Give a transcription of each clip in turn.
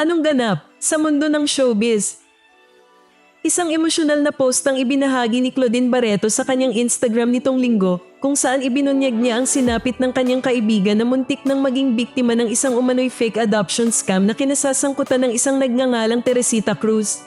Anong ganap sa mundo ng showbiz? Isang emosyonal na post ang ibinahagi ni Claudine Barreto sa kanyang Instagram nitong linggo kung saan ibinunyag niya ang sinapit ng kanyang kaibigan na muntik nang maging biktima ng isang umano'y fake adoption scam na kinasasangkutan ng isang nagngangalang Teresita Cruz.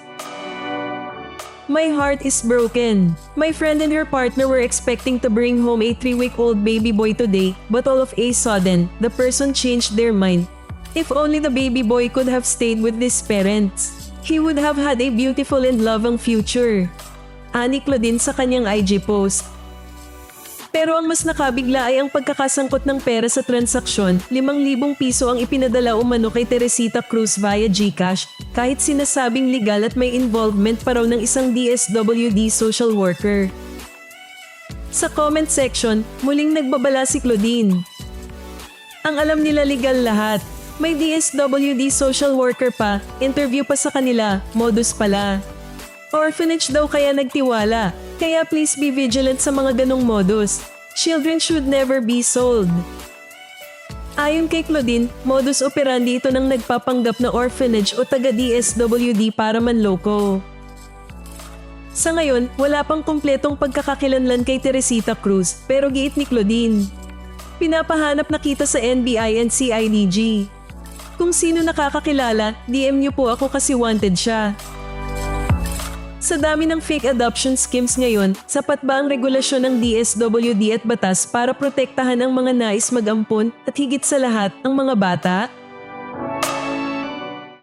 My heart is broken. My friend and her partner were expecting to bring home a three-week-old baby boy today, but all of a sudden, the person changed their mind. If only the baby boy could have stayed with his parents, he would have had a beautiful and loving future. Ani Claudine sa kanyang IG post. Pero ang mas nakabigla ay ang pagkakasangkot ng pera sa transaksyon, 5,000 piso ang ipinadala umano kay Teresita Cruz via GCash, kahit sinasabing legal at may involvement pa raw ng isang DSWD social worker. Sa comment section, muling nagbabala si Claudine. Ang alam nila legal lahat. May DSWD social worker pa, interview pa sa kanila, modus pala. Orphanage daw kaya nagtiwala, kaya please be vigilant sa mga ganong modus. Children should never be sold. Ayon kay Claudine, modus operandi ito ng nagpapanggap na orphanage o taga-DSWD para manloko. Sa ngayon, wala pang kumpletong pagkakakilanlan kay Teresita Cruz pero giit ni Claudine. Pinapahanap na kita sa NBI and CIDG. Kung sino nakakakilala, DM niyo po ako kasi wanted siya. Sa dami ng fake adoption schemes ngayon, sapat ba ang regulasyon ng DSWD at batas para protektahan ang mga nais mag-ampon at higit sa lahat, ang mga bata?